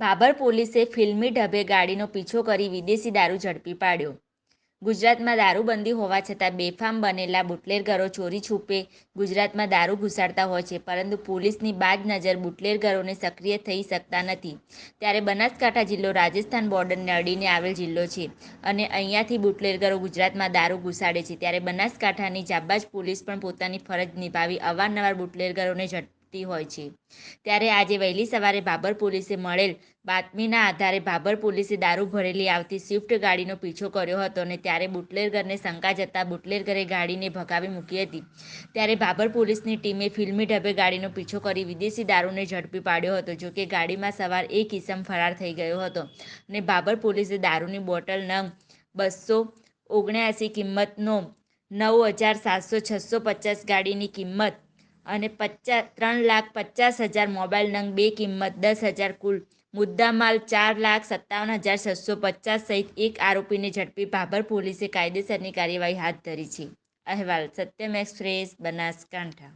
ભાભર પોલીસે ફિલ્મી ઢબે ગાડીનો પીછો કરી વિદેશી દારૂ ઝડપી પાડ્યો. ગુજરાતમાં દારૂબંધી હોવા છતાં બેફામ બનેલા બુટલેગરો ચોરી છૂપે ગુજરાતમાં દારૂ ઘુસાડતા હોય છે, પરંતુ પોલીસની બાજ નજર બુટલેગરોને સક્રિય થઈ શકતા નથી. ત્યારે બનાસકાંઠા જિલ્લો રાજસ્થાન બોર્ડરને અડીને આવેલ જિલ્લો છે અને અહીંયાથી બુટલેગરો ગુજરાતમાં દારૂ ઘુસાડે છે. ત્યારે બનાસકાંઠાની જાબાજ પોલીસ પણ પોતાની ફરજ નિભાવી અવારનવાર બુટલેગરોને ઝડપતી હોય છે. ત્યારે આજે વહેલી સવારે બાબર પોલીસે મળેલ બાતમીના આધારે બાબર પોલીસે દારૂ ભરેલી આવતી સ્વિફ્ટ ગાડીનો પીછો કર્યો હતો અને ત્યારે બુટલેરગરને શંકા જતાં ઘરે ગાડીને ભગાવી મૂકી હતી. ત્યારે બાબર પોલીસની ટીમે ફિલ્મી ઢબે ગાડીનો પીછો કરી વિદેશી દારૂને ઝડપી પાડ્યો હતો જોકે ગાડીમાં સવાર એક ઇસમ ફરાર થઈ ગયો હતો અને બાબર પોલીસે દારૂની બોટલ નંગ બસો ઓગણ્યાસી કિંમતનો નવ હજાર સાતસો છસો પચાસ ગાડીની કિંમત અને પચાસ ત્રણ લાખ પચાસ હજાર મોબાઈલ નંગ બે કિંમત દસ હજાર કુલ. મુદ્દામાલ ચાર લાખ સત્તાવન હજાર છસો પચાસ સહિત એક આરોપીને ઝડપી ભાભર પોલીસે કાયદેસરની કાર્યવાહી હાથ ધરી છે. અહેવાલ સત્યમ એક્સપ્રેસ બનાસકાંઠા.